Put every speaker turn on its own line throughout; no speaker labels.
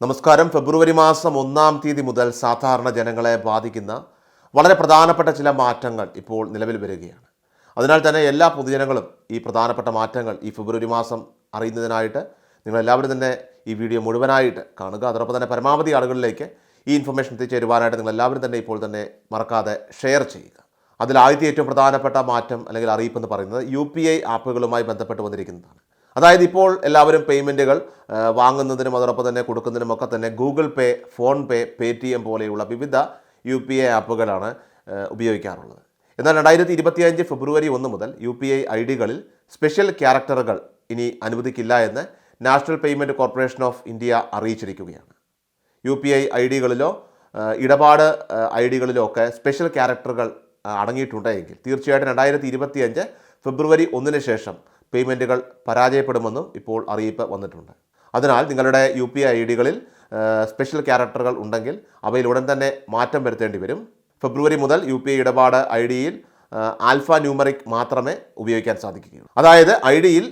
നമസ്കാരം. ഫെബ്രുവരി മാസം ഒന്നാം തീയതി മുതൽ സാധാരണ ജനങ്ങളെ ബാധിക്കുന്ന വളരെ പ്രധാനപ്പെട്ട ചില മാറ്റങ്ങൾ ഇപ്പോൾ നിലവിൽ വരികയാണ്. അതിനാൽ തന്നെ എല്ലാ പൊതുജനങ്ങളും ഈ പ്രധാനപ്പെട്ട മാറ്റങ്ങൾ ഈ ഫെബ്രുവരി മാസം അറിയുന്നതിനായിട്ട് നിങ്ങളെല്ലാവരും തന്നെ ഈ വീഡിയോ മുഴുവനായിട്ട് കാണുക. അതോടൊപ്പം തന്നെ പരമാവധി ആളുകളിലേക്ക് ഈ ഇൻഫർമേഷൻ എത്തിച്ചേരുവാനായിട്ട് നിങ്ങളെല്ലാവരും തന്നെ ഇപ്പോൾ തന്നെ മറക്കാതെ ഷെയർ ചെയ്യുക. അതിൽ ആദ്യത്തെ ഏറ്റവും പ്രധാനപ്പെട്ട മാറ്റം അല്ലെങ്കിൽ അറിയിപ്പ് എന്ന് പറയുന്നത് യു പി ഐ ആപ്പുകളുമായി ബന്ധപ്പെട്ട് വന്നിരിക്കുന്നതാണ്. അതായത് ഇപ്പോൾ എല്ലാവരും പേയ്മെന്റുകൾ വാങ്ങുന്നതിനും അതോടൊപ്പം തന്നെ കൊടുക്കുന്നതിനും ഒക്കെ തന്നെ Google Pay PhonePe Paytm പോലെയുള്ള വിവിധ യു പി ഐ ആപ്പുകളാണ് ഉപയോഗിക്കാറുള്ളത്. എന്നാൽ രണ്ടായിരത്തി ഇരുപത്തിയഞ്ച് ഫെബ്രുവരി ഒന്ന് മുതൽ യു പി ഐ ഐ ഡികളിൽ സ്പെഷ്യൽ ക്യാരക്ടറുകൾ ഇനി അനുവദിക്കില്ല എന്ന് National Payment Corporation of India അറിയിച്ചിരിക്കുകയാണ്. U P I I ഡികളിലോ ഇടപാട് ഐ ഡികളിലോ ഒക്കെ സ്പെഷ്യൽ ക്യാരക്ടറുകൾ അടങ്ങിയിട്ടുണ്ടെങ്കിൽ തീർച്ചയായിട്ടും രണ്ടായിരത്തി ഇരുപത്തിയഞ്ച് ഫെബ്രുവരി ഒന്നിന് ശേഷം പേയ്മെന്റുകൾ പരാജയപ്പെടുമെന്നും ഇപ്പോൾ അറിയിപ്പ് വന്നിട്ടുണ്ട്. അതിനാൽ നിങ്ങളുടെ U P I I special ക്യാരക്ടറുകൾ ഉണ്ടെങ്കിൽ അവയിൽ ഉടൻ തന്നെ മാറ്റം വരുത്തേണ്ടി വരും. ഫെബ്രുവരി മുതൽ യു പി ഐ ഇടപാട് ഐ ഡിയിൽ ആൽഫ ന്യൂമറിക് മാത്രമേ ഉപയോഗിക്കാൻ സാധിക്കുകയുള്ളൂ. അതായത് ഐ ഡിയിൽ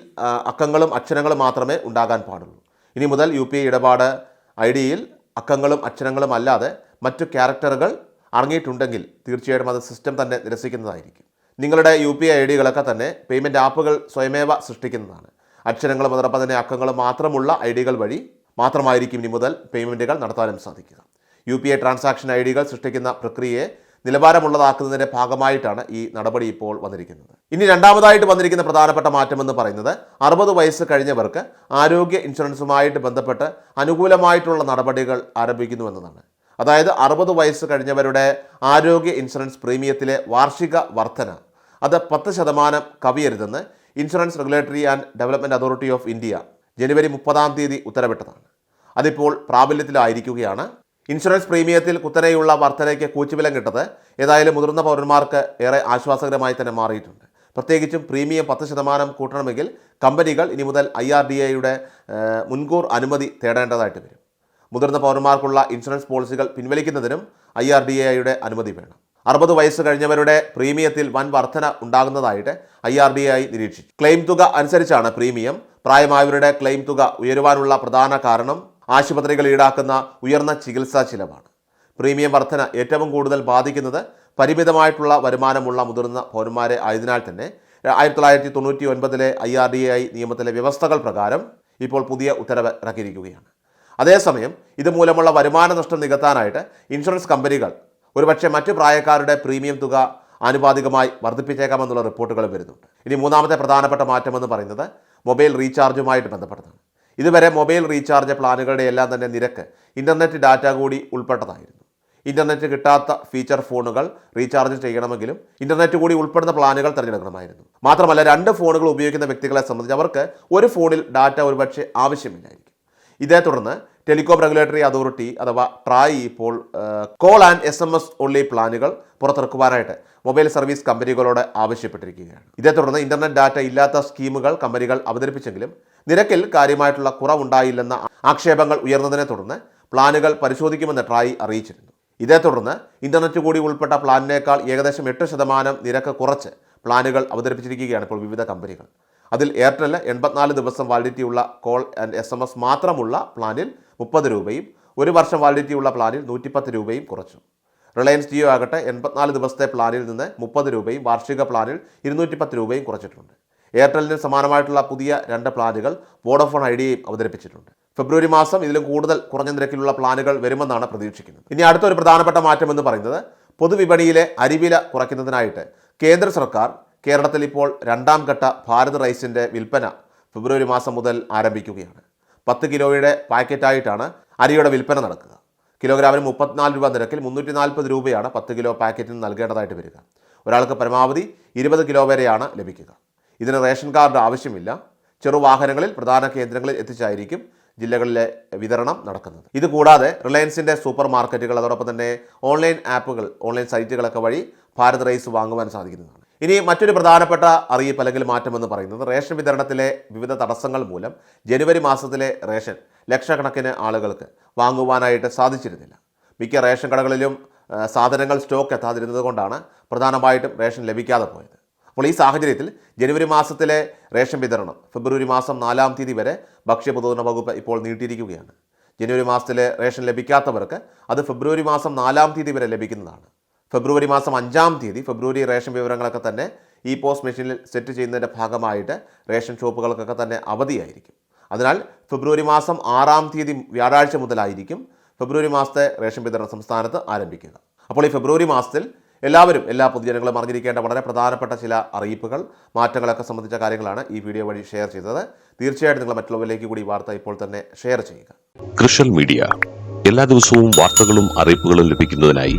അക്കങ്ങളും അക്ഷരങ്ങളും മാത്രമേ ഉണ്ടാകാൻ പാടുള്ളൂ. ഇനി മുതൽ യു പി ഐ ഇടപാട് ഐ ഡിയിൽ അക്കങ്ങളും അക്ഷരങ്ങളും അല്ലാതെ മറ്റു ക്യാരക്ടറുകൾ അടങ്ങിയിട്ടുണ്ടെങ്കിൽ തീർച്ചയായിട്ടും അത് സിസ്റ്റം തന്നെ നിരസിക്കുന്നതായിരിക്കും. നിങ്ങളുടെ യു പി ഐ ഐ ഡികളൊക്കെ തന്നെ പേയ്മെന്റ് ആപ്പുകൾ സ്വയമേവ സൃഷ്ടിക്കുന്നതാണ്. അക്ഷരങ്ങളും അതോടൊപ്പം തന്നെ അക്കങ്ങളും മാത്രമുള്ള ഐ ഡികൾ വഴി മാത്രമായിരിക്കും ഇനി മുതൽ പേയ്മെന്റുകൾ നടത്താനും സാധിക്കുക. U P I transaction I ഡികൾ സൃഷ്ടിക്കുന്ന പ്രക്രിയയെ നിലവാരമുള്ളതാക്കുന്നതിന്റെ ഭാഗമായിട്ടാണ് ഈ നടപടി ഇപ്പോൾ വന്നിരിക്കുന്നത്. ഇനി രണ്ടാമതായിട്ട് വന്നിരിക്കുന്ന പ്രധാനപ്പെട്ട മാറ്റം എന്ന് പറയുന്നത് അറുപത് വയസ്സ് കഴിഞ്ഞവർക്ക് ആരോഗ്യ ഇൻഷുറൻസുമായിട്ട് ബന്ധപ്പെട്ട് അനുകൂലമായിട്ടുള്ള നടപടികൾ ആരംഭിക്കുന്നു എന്നതാണ്. അതായത് അറുപത് വയസ്സ് കഴിഞ്ഞവരുടെ ആരോഗ്യ ഇൻഷുറൻസ് പ്രീമിയത്തിലെ വാർഷിക വർധന. അത് പത്ത് ശതമാനം കവിയരുതെന്ന് Insurance Regulatory and Development Authority of India ജനുവരി മുപ്പതാം തീയതി ഉത്തരവിട്ടതാണ്. അതിപ്പോൾ പ്രാബല്യത്തിലായിരിക്കുകയാണ്. ഇൻഷുറൻസ് പ്രീമിയത്തിൽ കുത്തനെയുള്ള വർധനയ്ക്ക് കൂച്ചുവിലം കിട്ടത് ഏതായാലും മുതിർന്ന പൗരന്മാർക്ക് ഏറെ ആശ്വാസകരമായി തന്നെ മാറിയിട്ടുണ്ട്. പ്രത്യേകിച്ചും പ്രീമിയം പത്ത് ശതമാനം കൂട്ടണമെങ്കിൽ കമ്പനികൾ ഇനി മുതൽ ഐ ആർ ഡി എയുടെ മുൻകൂർ അനുമതി തേടേണ്ടതായിട്ട് വരും. മുതിർന്ന പൗരന്മാർക്കുള്ള ഇൻഷുറൻസ് പോളിസികൾ പിൻവലിക്കുന്നതിനും ഐ ആർ ഡി എയുടെ അനുമതി വേണം. അറുപത് വയസ്സ് കഴിഞ്ഞവരുടെ പ്രീമിയത്തിൽ വൻ വർധന ഉണ്ടാകുന്നതായിട്ട് ഐ ആർ ഡി ഐ നിരീക്ഷിച്ചു. ക്ലെയിം തുക അനുസരിച്ചാണ് പ്രീമിയം. പ്രായമായവരുടെ ക്ലെയിം തുക ഉയരുവാനുള്ള പ്രധാന കാരണം ആശുപത്രികൾ ഈടാക്കുന്ന ഉയർന്ന ചികിത്സാ ചിലവാണ്. പ്രീമിയം വർധന ഏറ്റവും കൂടുതൽ ബാധിക്കുന്നത് പരിമിതമായിട്ടുള്ള വരുമാനമുള്ള മുതിർന്ന പൗരന്മാരെ ആയതിനാൽ തന്നെ ആയിരത്തി തൊള്ളായിരത്തി തൊണ്ണൂറ്റി ഒൻപതിലെ ഐ ആർ ഡി ഐ നിയമത്തിലെ വ്യവസ്ഥകൾ പ്രകാരം ഇപ്പോൾ പുതിയ ഉത്തരവ് ഇറക്കിയിരിക്കുകയാണ്. അതേസമയം ഇതുമൂലമുള്ള വരുമാന നഷ്ടം നികത്താനായിട്ട് ഇൻഷുറൻസ് കമ്പനികൾ ഒരുപക്ഷെ മറ്റ് പ്രായക്കാരുടെ പ്രീമിയം തുക ആനുപാതികമായി വർദ്ധിപ്പിച്ചേക്കാമെന്നുള്ള റിപ്പോർട്ടുകൾ വരുന്നുണ്ട്. ഇനി മൂന്നാമത്തെ പ്രധാനപ്പെട്ട മാറ്റമെന്ന് പറയുന്നത് മൊബൈൽ റീചാർജുമായിട്ട് ബന്ധപ്പെട്ടതാണ്. ഇതുവരെ മൊബൈൽ റീചാർജ് പ്ലാനുകളുടെ എല്ലാം തന്നെ നിരക്ക് ഇന്റർനെറ്റ് ഡാറ്റ കൂടി ഉൾപ്പെട്ടതായിരുന്നു. ഇന്റർനെറ്റ് കിട്ടാത്ത ഫീച്ചർ ഫോണുകൾ റീചാർജ് ചെയ്യണമെങ്കിലും ഇന്റർനെറ്റ് കൂടി ഉൾപ്പെടുന്ന പ്ലാനുകൾ തിരഞ്ഞെടുക്കണമായിരുന്നു. മാത്രമല്ല രണ്ട് ഫോണുകൾ ഉപയോഗിക്കുന്ന വ്യക്തികളെ സംബന്ധിച്ച് അവർക്ക് ഒരു ഫോണിൽ ഡാറ്റ ഒരുപക്ഷെ ആവശ്യമില്ലായിരിക്കും. ഇതേ തുടർന്ന് ടെലികോം റെഗുലേറ്ററി അതോറിറ്റി അഥവാ ട്രായ് ഇപ്പോൾ call and S M S only പ്ലാനുകൾ പുറത്തിറക്കുവാനായിട്ട് മൊബൈൽ സർവീസ് കമ്പനികളോട് ആവശ്യപ്പെട്ടിരിക്കുകയാണ്. ഇതേ തുടർന്ന് ഇന്റർനെറ്റ് ഡാറ്റ ഇല്ലാത്ത സ്കീമുകൾ കമ്പനികൾ അവതരിപ്പിച്ചെങ്കിലും നിരക്കിൽ കാര്യമായിട്ടുള്ള കുറവുണ്ടായില്ലെന്ന ആക്ഷേപങ്ങൾ ഉയർന്നതിനെ തുടർന്ന് പ്ലാനുകൾ പരിശോധിക്കുമെന്ന് ട്രായ് അറിയിച്ചിരുന്നു. ഇതേ തുടർന്ന് ഇന്റർനെറ്റ് കൂടി ഉൾപ്പെട്ട പ്ലാനിനേക്കാൾ ഏകദേശം എട്ട് ശതമാനം നിരക്ക് കുറച്ച് പ്ലാനുകൾ അവതരിപ്പിച്ചിരിക്കുകയാണ് ഇപ്പോൾ വിവിധ കമ്പനികൾ. അതിൽ എയർടെൽ എൺപത്തിനാല് ദിവസം വാലിഡിറ്റിയുള്ള call and S M S മാത്രമുള്ള പ്ലാനിൽ മുപ്പത് രൂപയും ഒരു വർഷം വാലിഡിറ്റിയുള്ള പ്ലാനിൽ നൂറ്റിപ്പത്ത് രൂപയും കുറച്ചു. റിലയൻസ് ജിയോ ആകട്ടെ എൺപത്തിനാല് ദിവസത്തെ പ്ലാനിൽ നിന്ന് മുപ്പത് രൂപയും വാർഷിക പ്ലാനിൽ ഇരുന്നൂറ്റിപ്പത്ത് രൂപയും കുറച്ചിട്ടുണ്ട്. എയർടെലിന് സമാനമായിട്ടുള്ള പുതിയ രണ്ട് പ്ലാനുകൾ വോഡഫോൺ ഐഡിയയും അവതരിപ്പിച്ചിട്ടുണ്ട്. ഫെബ്രുവരി മാസം ഇതിലും കൂടുതൽ കുറഞ്ഞ നിരക്കിലുള്ള പ്ലാനുകൾ വരുമെന്നാണ് പ്രതീക്ഷിക്കുന്നത്. ഇനി അടുത്തൊരു പ്രധാനപ്പെട്ട മാറ്റം എന്ന് പറയുന്നത് പൊതുവിപണിയിലെ അരിവില കുറയ്ക്കുന്നതിനായിട്ട് കേന്ദ്ര സർക്കാർ കേരളത്തിൽ ഇപ്പോൾ രണ്ടാം ഘട്ട ഭാരത് റൈസിന്റെ വിൽപ്പന ഫെബ്രുവരി മാസം മുതൽ ആരംഭിക്കുകയാണ്. പത്ത് കിലോയുടെ പാക്കറ്റായിട്ടാണ് അരിയുടെ വിൽപ്പന നടക്കുക. കിലോഗ്രാമിന് മുപ്പത്തിനാല് രൂപ നിരക്കിൽ മുന്നൂറ്റി നാൽപ്പത് രൂപയാണ് പത്ത് കിലോ പാക്കറ്റിന് നൽകേണ്ടതായിട്ട് വരിക. ഒരാൾക്ക് പരമാവധി ഇരുപത് കിലോ വരെയാണ് ലഭിക്കുക. ഇതിന് റേഷൻ കാർഡ് ആവശ്യമില്ല. ചെറുവാഹനങ്ങളിൽ പ്രധാന കേന്ദ്രങ്ങളിൽ എത്തിച്ചായിരിക്കും ജില്ലകളിലെ വിതരണം നടക്കുന്നത്. ഇതുകൂടാതെ റിലയൻസിന്റെ സൂപ്പർ മാർക്കറ്റുകൾ അതോടൊപ്പം തന്നെ ഓൺലൈൻ ആപ്പുകൾ ഓൺലൈൻ സൈറ്റുകളൊക്കെ വഴി ഭാരത് റൈസ് വാങ്ങുവാൻ സാധിക്കുന്നതാണ്. ഇനി മറ്റൊരു പ്രധാനപ്പെട്ട അറിയിപ്പ് അല്ലെങ്കിൽ മാറ്റമെന്ന് പറയുന്നത് റേഷൻ വിതരണത്തിലെ വിവിധ തടസ്സങ്ങൾ മൂലം ജനുവരി മാസത്തിലെ റേഷൻ ലക്ഷക്കണക്കിന് ആളുകൾക്ക് വാങ്ങുവാനായിട്ട് സാധിച്ചിരുന്നില്ല. മിക്ക റേഷൻ കടകളിലും സാധനങ്ങൾ സ്റ്റോക്ക് എത്താതിരുന്നത് കൊണ്ടാണ് പ്രധാനമായിട്ടും റേഷൻ ലഭിക്കാതെ പോയത്. അപ്പോൾ ഈ സാഹചര്യത്തിൽ ജനുവരി മാസത്തിലെ റേഷൻ വിതരണം ഫെബ്രുവരി മാസം നാലാം തീയതി വരെ ഭക്ഷ്യ വകുപ്പ് ഇപ്പോൾ നീട്ടിയിരിക്കുകയാണ്. ജനുവരി മാസത്തിലെ റേഷൻ ലഭിക്കാത്തവർക്ക് അത് ഫെബ്രുവരി മാസം നാലാം തീയതി വരെ ലഭിക്കുന്നതാണ്. ഫെബ്രുവരി മാസം അഞ്ചാം തീയതി ഫെബ്രുവരി റേഷൻ വിവരങ്ങളൊക്കെ തന്നെ ഈ പോസ്റ്റ് മെഷീനിൽ സെറ്റ് ചെയ്യുന്നതിന്റെ ഭാഗമായിട്ട് റേഷൻ ഷോപ്പുകൾക്കൊക്കെ തന്നെ അവധിയായിരിക്കും. അതിനാൽ ഫെബ്രുവരി മാസം ആറാം തീയതി വ്യാഴാഴ്ച മുതലായിരിക്കും ഫെബ്രുവരി മാസത്തെ റേഷൻ വിതരണം സംസ്ഥാനത്ത് ആരംഭിക്കുക. അപ്പോൾ ഈ ഫെബ്രുവരി മാസത്തിൽ എല്ലാവരും എല്ലാ പൊതുജനങ്ങളും അറിഞ്ഞിരിക്കേണ്ട വളരെ പ്രധാനപ്പെട്ട ചില അറിയിപ്പുകൾ മാറ്റങ്ങളൊക്കെ സംബന്ധിച്ച കാര്യങ്ങളാണ് ഈ വീഡിയോ വഴി ഷെയർ ചെയ്തത്. തീർച്ചയായിട്ടും നിങ്ങൾ മറ്റുള്ളവരിലേക്ക് കൂടി വാർത്ത ഇപ്പോൾ തന്നെ ഷെയർ ചെയ്യുക.
Social media. എല്ലാ ദിവസവും വാർത്തകളും അറിയിപ്പുകളും ലഭിക്കുന്നതിനായി